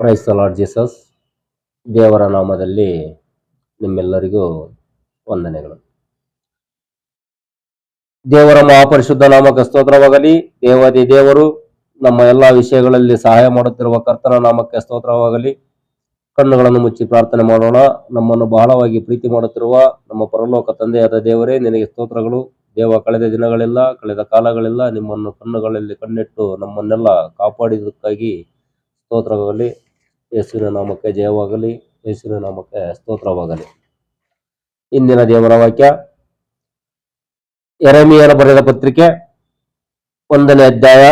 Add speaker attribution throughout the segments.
Speaker 1: Price lord Jesus ದೇವರ ನಾಮದಲ್ಲಿ ನಿಮ್ಮೆಲ್ಲರಿಗೂ ವಂದನೆಗಳು. ದೇವರ ಮಹಾಪರಿಶುದ್ಧ ನಾಮಕ ಸ್ತೋತ್ರವಾಗಲಿ. ದೇವಾದಿ ದೇವರು, ನಮ್ಮ ಎಲ್ಲಾ ವಿಷಯಗಳಲ್ಲಿ ಸಹಾಯ ಮಾಡುತ್ತಿರುವ ಕರ್ತನ ನಾಮಕ್ಕೆ ಸ್ತೋತ್ರವಾಗಲಿ. ಕಣ್ಣುಗಳನ್ನು ಮುಚ್ಚಿ ಪ್ರಾರ್ಥನೆ ಮಾಡೋಣ. ನಮ್ಮನ್ನು ಬಹಳವಾಗಿ ಪ್ರೀತಿ ಮಾಡುತ್ತಿರುವ ನಮ್ಮ ಪರಲೋಕ ತಂದೆಯಾದ ದೇವರೇ, ನಿನಗೆ ಸ್ತೋತ್ರಗಳು. ದೇವ, ಕಳೆದ ದಿನಗಳೆಲ್ಲ, ಕಳೆದ ಕಾಲಗಳೆಲ್ಲ. ನಿಮ್ಮನ್ನು ಕಣ್ಣುಗಳಲ್ಲಿ ಕಣ್ಣಿಟ್ಟು ನಮ್ಮನ್ನೆಲ್ಲ ಕಾಪಾಡಿದ್ದಕ್ಕಾಗಿ ಸ್ತೋತ್ರವಾಗಲಿ. ಯೇಸುವಿನ ನಾಮಕ್ಕೆ ಜಯವಾಗಲಿ, ಯೇಸುವಿನ ನಾಮಕ್ಕೆ ಸ್ತೋತ್ರವಾಗಲಿ. ಇಂದಿನ ದೇವರ ವಾಕ್ಯ ಎರಮಿಯರ ಬರೆದ ಪತ್ರಿಕೆ ಒಂದನೇ ಅಧ್ಯಾಯ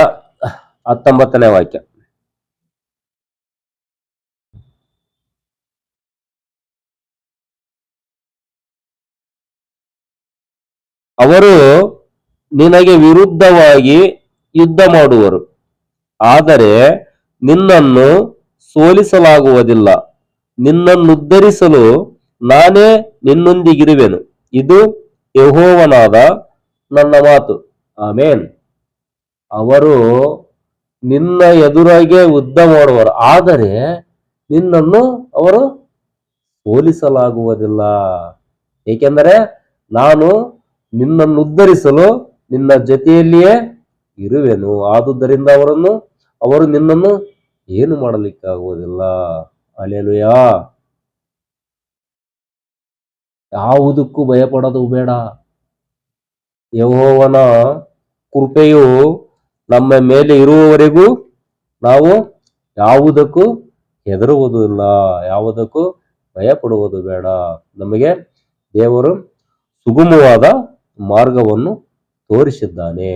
Speaker 1: ಹತ್ತೊಂಬತ್ತನೇ ವಾಕ್ಯ. ಅವರು ನಿನಗೆ ವಿರುದ್ಧವಾಗಿ ಯುದ್ಧ ಮಾಡುವರು. ಆದರೆ ನಿನ್ನನ್ನು ಸೋಲಿಸಲಾಗುವುದಿಲ್ಲ. ನಿನ್ನನ್ನುದ್ಧರಿಸಲು ನಾನೇ ನಿನ್ನೊಂದಿಗಿರುವೆನು. ಇದು ಯಹೋವನಾದ ನನ್ನ ಮಾತು. ಆಮೇನ್. ಅವರು ನಿನ್ನ ಎದುರಾಗೆ ಉದ್ದ ಮಾಡುವರು. ಆದರೆ ನಿನ್ನನ್ನು ಅವರು ಹೋಲಿಸಲಾಗುವುದಿಲ್ಲ ಏಕೆಂದರೆ ನಾನು ನಿನ್ನನ್ನು ಉದ್ಧರಿಸಲು ನಿನ್ನ ಜೊತೆಯಲ್ಲಿಯೇ ಇರುವೆನು. ಆದುದರಿಂದ ಅವರನ್ನು, ಅವರು ನಿನ್ನನ್ನು ಏನು ಮಾಡಲಿಕ್ಕಾಗುವುದಿಲ್ಲ? ಅಲೆಲುಯ! ಯಾವುದಕ್ಕೂ ಭಯಪಡೋದು ಬೇಡ. ಯಹೋವನ ಕೃಪೆಯು ನಮ್ಮ ಮೇಲೆ ಇರುವವರೆಗೂ ನಾವು ಯಾವುದಕ್ಕೂ ಹೆದರುವುದಿಲ್ಲ, ಯಾವುದಕ್ಕೂ ಭಯಪಡುವುದು ಬೇಡ. ನಮಗೆ ದೇವರು ಸುಗಮವಾದ ಮಾರ್ಗವನ್ನು ತೋರಿಸಿದ್ದಾನೆ.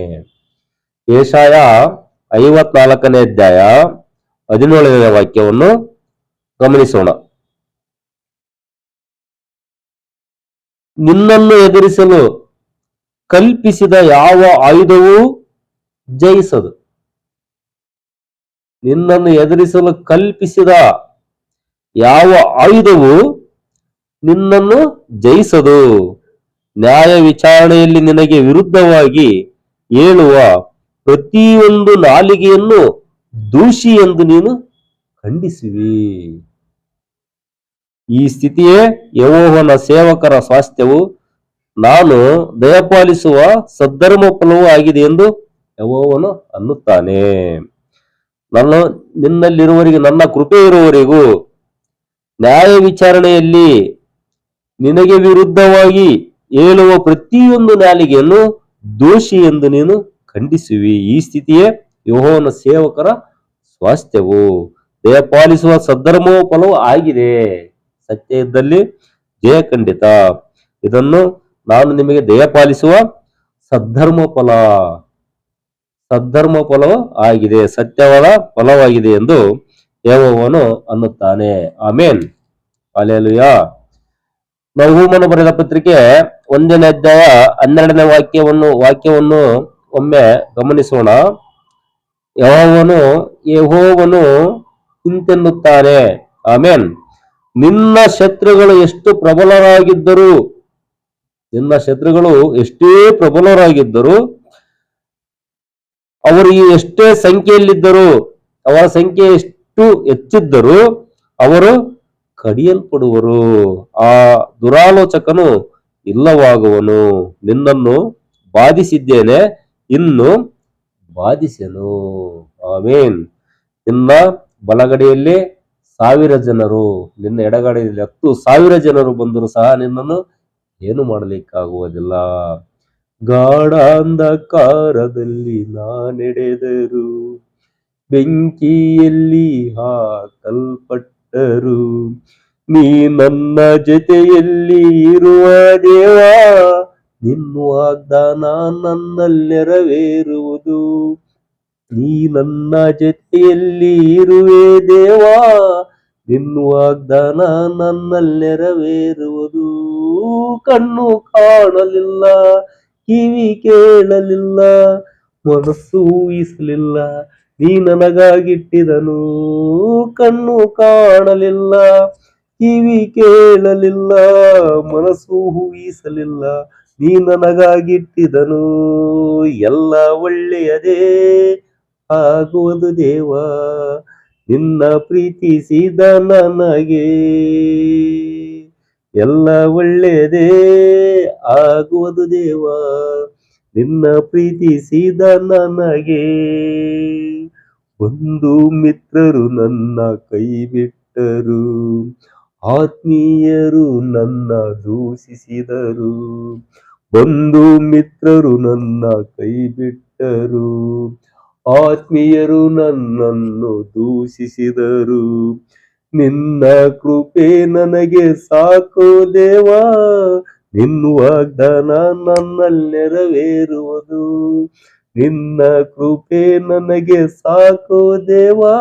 Speaker 1: ಏಷಾಯ ಐವತ್ನಾಲ್ಕನೇ ಅಧ್ಯಾಯ ಹದಿನೇಳನೇ ವಾಕ್ಯವನ್ನು ಗಮನಿಸೋಣ. ನಿನ್ನನ್ನು ಎದುರಿಸಲು ಕಲ್ಪಿಸಿದ ಯಾವ ಆಯುಧವೂ ಜಯಿಸದು. ನಿನ್ನನ್ನು ಎದುರಿಸಲು ಕಲ್ಪಿಸಿದ ಯಾವ ಆಯುಧವು ನಿನ್ನನ್ನು ಜಯಿಸದು. ನ್ಯಾಯ ವಿಚಾರಣೆಯಲ್ಲಿ ನಿನಗೆ ವಿರುದ್ಧವಾಗಿ ಹೇಳುವ ಪ್ರತಿಯೊಂದು ನಾಲಿಗೆಯನ್ನು ದೂಷಿ ಎಂದು ನೀನು ಖಂಡಿಸುವಿ. ಈ ಸ್ಥಿತಿಯೇ ಯಹೋವನ ಸೇವಕರ ಸ್ವಾಸ್ಥ್ಯವು. ನಾನು ದಯಪಾಲಿಸುವ ಸದ್ಧರ್ಮ ಫಲವೂ ಆಗಿದೆ ಎಂದು ಯವೋವನು ಅನ್ನುತ್ತಾನೆ. ನನ್ನ, ನಿನ್ನಲ್ಲಿರುವವರಿಗೆ, ನನ್ನ ಕೃಪೆ ಇರುವವರೆಗೂ ನ್ಯಾಯ ವಿಚಾರಣೆಯಲ್ಲಿ ನಿನಗೆ ವಿರುದ್ಧವಾಗಿ ಹೇಳುವ ಪ್ರತಿಯೊಂದು ನಾಲಿಗೆಯನ್ನು ದೋಷಿ ಎಂದು ನೀನು ಖಂಡಿಸುವಿ. ಈ ಸ್ಥಿತಿಯೇ ಯಹೋವನ ಸೇವಕರ ಸ್ವಾಸ್ಥ್ಯವು ದಯಪಾಲಿಸುವ ಸದ್ಧರ್ಮವು ಫಲವು ಆಗಿದೆ. ಸತ್ಯ ಇದ್ದಲ್ಲಿ ಜಯ ಖಂಡಿತ. ಇದನ್ನು ನಾನು ನಿಮಗೆ ದಯಪಾಲಿಸುವ ಸದ್ಧರ್ಮ ಫಲ ಸದ್ಧರ್ಮ ಫಲವು ಆಗಿದೆ. ಸತ್ಯವಾದ ಫಲವಾಗಿದೆ ಎಂದು ಯಹೋವನು ಅನ್ನುತ್ತಾನೆ. ಆಮೇನ್. ಅಲೆಲುಯ ನವಹೂಮನು ಬರೆದ ಪತ್ರಿಕೆ ಒಂದನೇ ಅಧ್ಯಾಯ ಹನ್ನೆರಡನೇ ವಾಕ್ಯವನ್ನು ವಾಕ್ಯವನ್ನು ಒಮ್ಮೆ ಗಮನಿಸೋಣ. ಯಹೋವನು ಯಹೋವನು ಹಿಂತೆನ್ನುತ್ತಾನೆ ಆಮೇನ್. ನಿನ್ನ ಶತ್ರುಗಳು ಎಷ್ಟು ಪ್ರಬಲರಾಗಿದ್ದರು, ನಿನ್ನ ಶತ್ರುಗಳು ಎಷ್ಟೇ ಪ್ರಬಲರಾಗಿದ್ದರು, ಅವರು ಎಷ್ಟೇ ಸಂಖ್ಯೆಯಲ್ಲಿದ್ದರು, ಅವರ ಸಂಖ್ಯೆ ಎಷ್ಟು ಹೆಚ್ಚಿದ್ದರು, ಅವರು ಕಡಿಯಲ್ಪಡುವರು. ಆ ದುರಾಲೋಚಕನು ಇಲ್ಲವಾಗುವನು. ನಿನ್ನನ್ನು ಬಾಧಿಸಿದ್ದೇನೆ. ಇನ್ನು ಬಾಧಿಸೆನು. ಆಮೇನ್. ನಿನ್ನ ಬಲಗಡೆಯಲ್ಲಿ ಸಾವಿರ ಜನರು, ನಿನ್ನ ಎಡಗಡೆಯಲ್ಲಿ ಹತ್ತು ಸಾವಿರ ಜನರು ಬಂದರೂ ಸಹ ನಿನ್ನನ್ನು ಏನು ಮಾಡಲಿಕ್ಕಾಗುವುದಿಲ್ಲ. ಗಾಢಾಂಧಕಾರದಲ್ಲಿ ನಾನೆಡೆದರು, ಬೆಂಕಿಯಲ್ಲಿ ಹಾಕಲ್ಪಟ್ಟರು. ನೀ ನನ್ನ ಜೊತೆಯಲ್ಲಿ ಇರುವ ದೇವಾ ನಿನ್ನ ವಾಗ್ದಾನ ನನ್ನಲ್ಲೆರವೇರುವುದು. ನೀ ನನ್ನ ಜೊತೆಯಲ್ಲಿ ಇರುವೆ ದೇವಾ ನಿನ್ನ ವಾಗ್ದಾನ ನನ್ನಲ್ಲೆರವೇರುವುದು. ಕಣ್ಣು ಕಾಣಲಿಲ್ಲ, ಕಿವಿ ಕೇಳಲಿಲ್ಲ, ಮನಸ್ಸು ಊಹಿಸಲಿಲ್ಲ ನೀ ನನಗಾಗಿಟ್ಟಿದನು. ಕಣ್ಣು ಕಾಣಲಿಲ್ಲ, ಕಿವಿ ಕೇಳಲಿಲ್ಲ, ಮನಸ್ಸು ಊಹಿಸಲಿಲ್ಲ ನೀ ನನಗಾಗಿಟ್ಟಿದನು, ಎಲ್ಲ ಒಳ್ಳೆಯದೇ ಆಗುವುದು ದೇವ, ನಿನ್ನ ಪ್ರೀತಿಸಿದ ನನಗೆ ಎಲ್ಲ ಒಳ್ಳೆಯದೇ ಆಗುವುದು ದೇವ, ನಿನ್ನ ಪ್ರೀತಿಸಿದ ನನಗೆ ಒಂದು ಮಿತ್ರರು ನನ್ನ ಕೈ ಬಿಟ್ಟರು ಆತ್ಮೀಯರು ನನ್ನ ದೂಷಿಸಿದರು. ಬಂಧು ಮಿತ್ರರು ನನ್ನ ಕೈ ಬಿಟ್ಟರು ಆತ್ಮೀಯರು ನನ್ನನ್ನು ದೂಷಿಸಿದರು. ನಿನ್ನ ಕೃಪೆ ನನಗೆ ಸಾಕು ದೇವಾ. ನಿನ್ನ ವಾಗ್ದಾನ ನನ್ನಲ್ಲಿ ನೆರವೇರುವುದು. ನಿನ್ನ ಕೃಪೆ ನನಗೆ ಸಾಕು ದೇವಾ.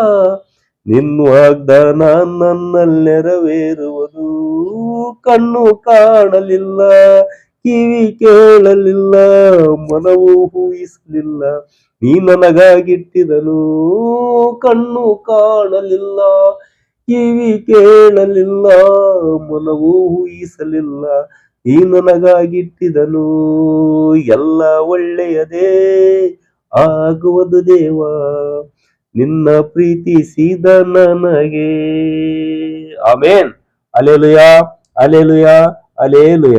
Speaker 1: ನಿನ್ನ ವಾಗ್ದಾನ ನನ್ನಲ್ಲಿ ನೆರವೇರುವುದು. ಕಣ್ಣು ಕಾಣಲಿಲ್ಲ. ಕಿವಿ ಕೇಳಲಿಲ್ಲ, ಮನವು ಊಹಿಸಲಿಲ್ಲ. ನೀ ನನಗಾಗಿಟ್ಟಿದನು, ಕಣ್ಣು ಕಾಣಲಿಲ್ಲ, ಕಿವಿ ಕೇಳಲಿಲ್ಲ, ಮನವು ಊಹಿಸಲಿಲ್ಲ. ನೀ ನನಗಾಗಿಟ್ಟಿದನು, ಎಲ್ಲ ಒಳ್ಳೆಯದೇ ಆಗುವುದು ದೇವ. ನಿನ್ನ ಪ್ರೀತಿಸಿದ ನನಗೆ. ಆಮೇನ್. Alleluia alleluia alleluia.